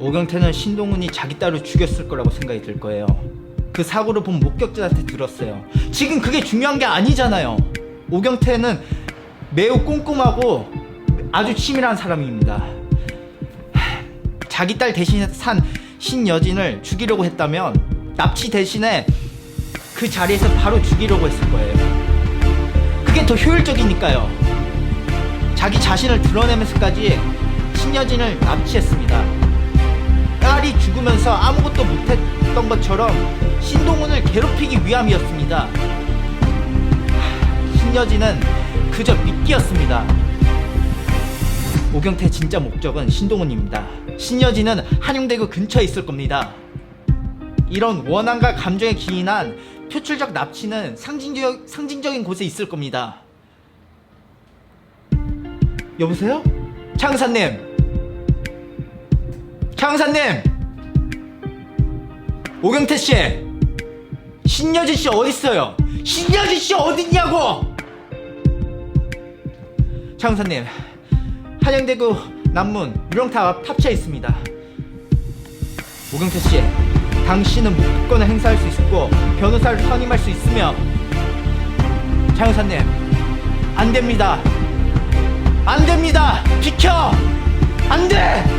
오경태는 신동훈이 자기 딸을 죽였을 거라고 생각이 들 거예요. 그 사고를 본 목격자한테 들었어요. 지금 그게 중요한 게 아니잖아요. 오경태는 매우 꼼꼼하고 아주 치밀한 사람입니다. 하, 자기 딸 대신에 산 신여진을 죽이려고 했다면 납치 대신에 그 자리에서 바로 죽이려고 했을 거예요. 그게 더 효율적이니까요. 자기 자신을 드러내면서까지 신여진을 납치했습니다. 죽으면서 아무것도 못했던 것처럼 신동훈을 괴롭히기 위함이었습니다. 하, 신여진은 그저 미끼였습니다. 오경태 진짜 목적은 신동훈입니다. 신여진은 한용대교 근처에 있을 겁니다. 이런 원한과 감정에 기인한 표출적 납치는 상징적, 상징적인 곳에 있을 겁니다. 여보세요? 창사님! 창사님! 오경태 씨! 신여진 씨 어딨어요? 신여진 씨 어딨냐고! 창사님, 한양대구 남문 유령탑 앞 탑차에 있습니다. 오경태 씨, 당신은 묵비권을 행사할 수 있고 변호사를 선임할 수 있으며 장사님, 안 됩니다. 안 됩니다. 비켜! 안 돼!